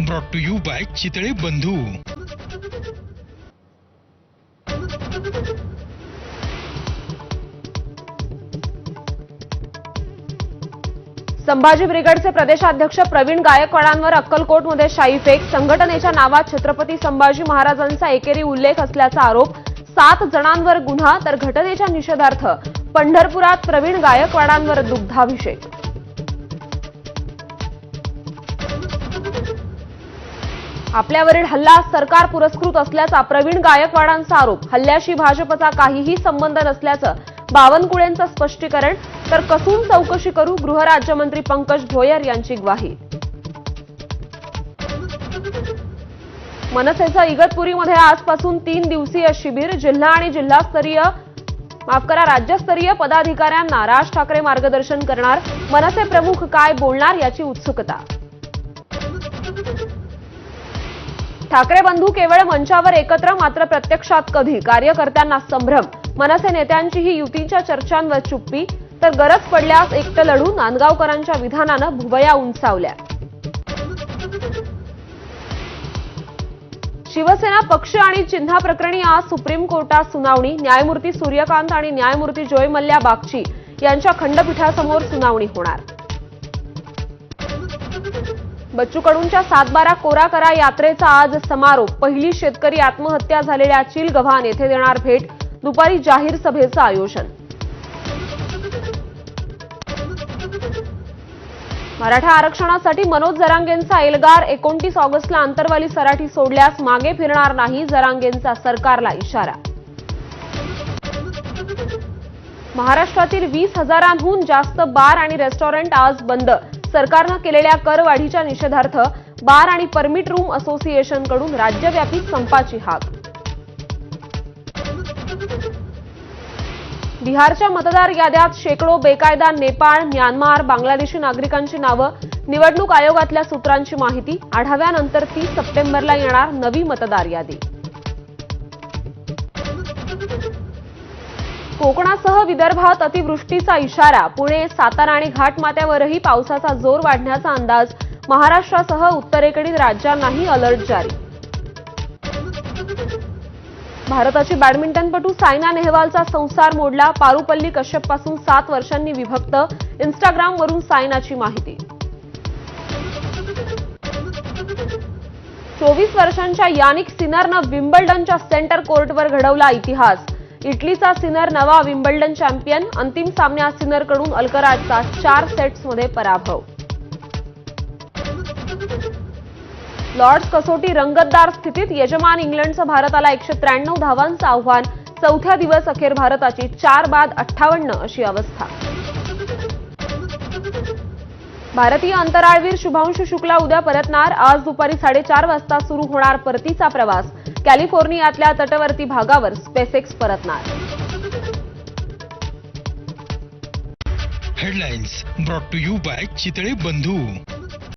Brought to you by Chitale Bandhu Sambhaji ब्रिगेडचे प्रदेशाध्यक्ष प्रवीण गायकवाडांवर अक्कलकोटमध्ये शाईफेक. संघटनेच्या नावात छत्रपती संभाजी महाराजांचा एकेरी उल्लेख असल्याचा आरोप. सात जणांवर गुन्हा तर घटनेच्या निषेधार्थ. पंढरपुरात प्रवीण गायकवाडांवर दुग्धाभिषेक. आपल्यावरील हल्ला सरकार पुरस्कृत असल्याचा प्रवीण गायकवाडांचा आरोप. हल्ल्याशी भाजपचा काहीही संबंध नसल्याचं बावनकुळेंचं स्पष्टीकरण. तर कसून चौकशी करू गृहराज्यमंत्री पंकज भोयर यांची ग्वाही? मनसेचं इगतपुरीमध्ये आजपासून तीन दिवसीय शिबिर. जिल्हा आणि जिल्हास्तरीय माफ करा राज्यस्तरीय पदाधिकाऱ्यांना राज ठाकरे मार्गदर्शन करणार. मनसे प्रमुख काय बोलणार याची उत्सुकता? ठाकरे बंधू केवळ मंचावर एकत्र मात्र प्रत्यक्षात कधी? कार्यकर्त्यांना संभ्रम. मनसे नेत्यांचीही युतीच्या चर्चांवर चुप्पी. तर गरज पडल्यास एकटं लढून नांदगावकरांच्या विधानानं भुवया उंचावल्या. शिवसेना पक्ष आणि चिन्हाप्रकरणी आज सुप्रीम कोर्टात सुनावणी. न्यायमूर्ती सूर्यकांत आणि न्यायमूर्ती जोय मल्ल्या बागची यांच्या खंडपीठासमोर सुनावणी होणार. बच्चू कडूंच्या सातबारा कोरा करा यात्रेचा आज समारोप. पहिली शेतकरी आत्महत्या झालेल्या चिलगव्हाण येथे देणार भेट. दुपारी जाहीर सभेचं आयोजन. मराठा आरक्षणासाठी मनोज जरांगेंचा एल्गार. एकोणतीस ऑगस्टला अंतरवाली सराठी सोडल्यास मागे फिरणार नाही जरांगेंचा सरकारला इशारा. महाराष्ट्रातील वीस हजारांहून जास्त बार आणि रेस्टॉरंट आज बंद. सरकारनं केलेल्या करवाढीच्या निषेधार्थ बार आणि परमिट रूम असोसिएशनकडून राज्यव्यापी संपाची हाक. बिहारच्या मतदार याद्यात शेकडो बेकायदा नेपाळ म्यानमार बांगलादेशी नागरिकांची नावं. निवडणूक आयोगातल्या सूत्रांची माहिती. आढाव्यानंतर तीस सप्टेंबरला येणार नवी मतदार यादी. कोकणासह विदर्भात अतिवृष्टीचा इशारा. पुणे सातारा आणि घाटमाथ्यावरही पावसाचा जोर वाढण्याचा अंदाज महाराष्ट्रासह उत्तरेकडील राज्यांनाही अलर्ट जारी. भारताची बॅडमिंटनपटू सायना नेहवालचा संसार मोडला. पारुपल्ली कश्यपपासून सात वर्षांनी विभक्त. इन्स्टाग्रामवरून सायनाची माहिती. चोवीस वर्षांच्या यानिक सिनरनं विम्बल्डनच्या सेंटर कोर्टवर घडवला इतिहास. इटलीचा सिनर नवा विम्बल्डन चॅम्पियन अंतिम सामन्यात सिनरकडून अल्कराजचा चार सेट्समध्ये पराभव. लॉर्ड्स कसोटी रंगतदार स्थितीत यजमान इंग्लंडचं भारताला एकशे त्र्याण्णव धावांचं आव्हान चौथ्या दिवस अखेर भारताची चार बाद अठ्ठावन्न अशी अवस्था. भारतीय अंतराळवीर शुभांशु शुक्ला उद्या परतणार. आज दुपारी साडेचार वाजता सुरू होणार परतीचा प्रवास. कॅलिफोर्नियातल्या तटवर्ती भागावर स्पेसेक्स परतणार. Headlines brought to you by Chitale Bandhu.